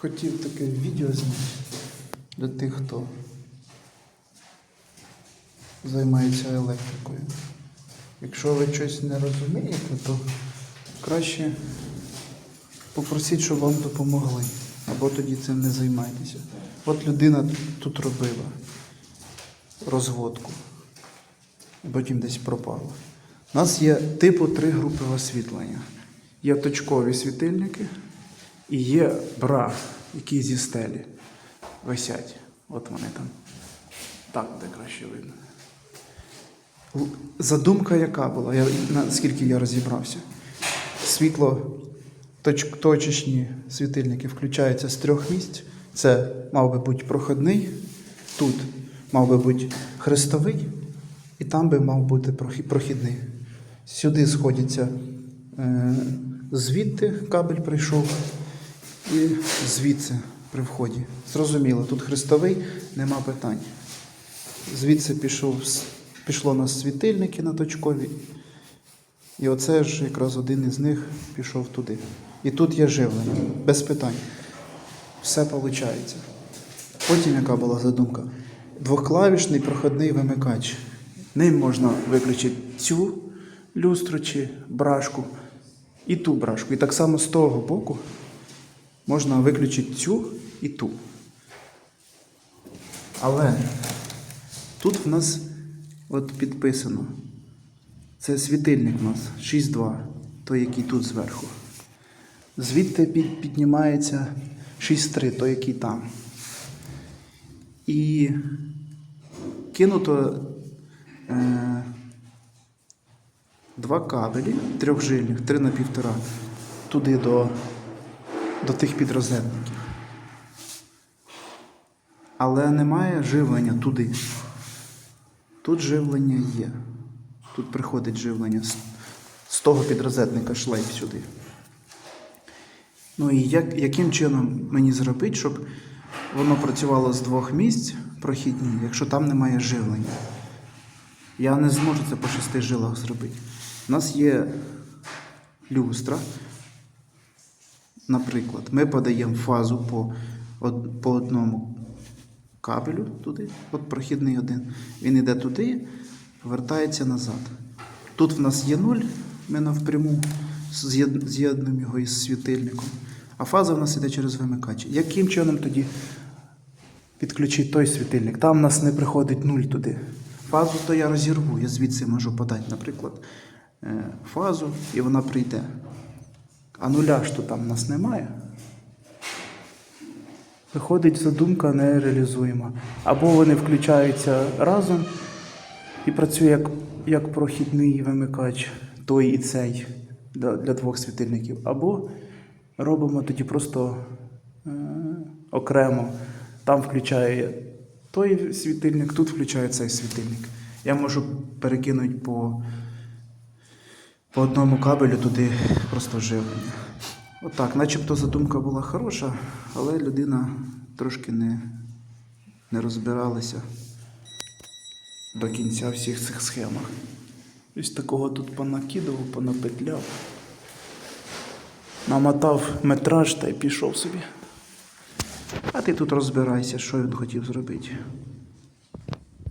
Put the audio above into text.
хотів таке відео зняти для тих, хто займається електрикою. Якщо ви щось не розумієте, то краще попросіть, щоб вам допомогли. Або тоді цим не займайтеся. От людина тут робила розводку, потім десь пропала. У нас є типу три групи освітлення. Є точкові світильники і є бра, які зі стелі висять. От вони там. Так, де краще видно. Задумка яка була, я, наскільки я розібрався. Світло, точ, точечні світильники включаються з трьох місць. Це мав би бути проходний, тут мав би бути хрестовий, і там би мав бути прохідний. Сюди сходяться е, звідти кабель прийшов, і звідси при вході. Зрозуміло, тут хрестовий, нема питань. Звідси пішов, пішло на світильники на точкові. І оце ж якраз один із них пішов туди. І тут є живлення, без питань. Все виходить. Потім яка була задумка? Двохклавішний проходний вимикач. Ним можна виключити цю люстру чи брашку і ту брашку. І так само з того боку можна виключити цю і ту. Але тут в нас от підписано. Це світильник у нас 6.2, той, який тут зверху. Звідти під, піднімається 6.3, той, який там. І кинуто е, два кабелі трьохжильних, 3 на півтора, туди до, до тих підрозетників. Але немає живлення туди. Тут живлення є. Тут приходить живлення з, того підрозетника шлейф сюди. Ну і як, яким чином мені зробити, щоб воно працювало з двох місць прохідні, якщо там немає живлення? Я не зможу це по шести жилах зробити. У нас є люстра. Наприклад, ми подаємо фазу по, по одному кабелю туди, от прохідний один. Він йде туди, повертається назад. Тут в нас є нуль, ми навпряму з'єднуємо його із світильником. А фаза в нас йде через вимикач. Яким чином тоді підключити той світильник? Там в нас не приходить нуль туди. Фазу то я розірву, я звідси можу подати, наприклад, е, фазу, і вона прийде. А нуля ж то там нас немає. Виходить, задумка не реалізуєма. Або вони включаються разом і працює як, як прохідний вимикач, той і цей для, для двох світильників. Або робимо тоді просто е, окремо. Там включає той світильник, тут включає цей світильник. Я можу перекинути по, по одному кабелю туди просто живлення. Отак, начебто задумка була хороша, але людина трошки не, не розбиралася до кінця всіх цих схемах. Ось такого тут понакидував, понапетляв. Намотав метраж та й пішов собі. А ти тут розбирайся, що він хотів зробити.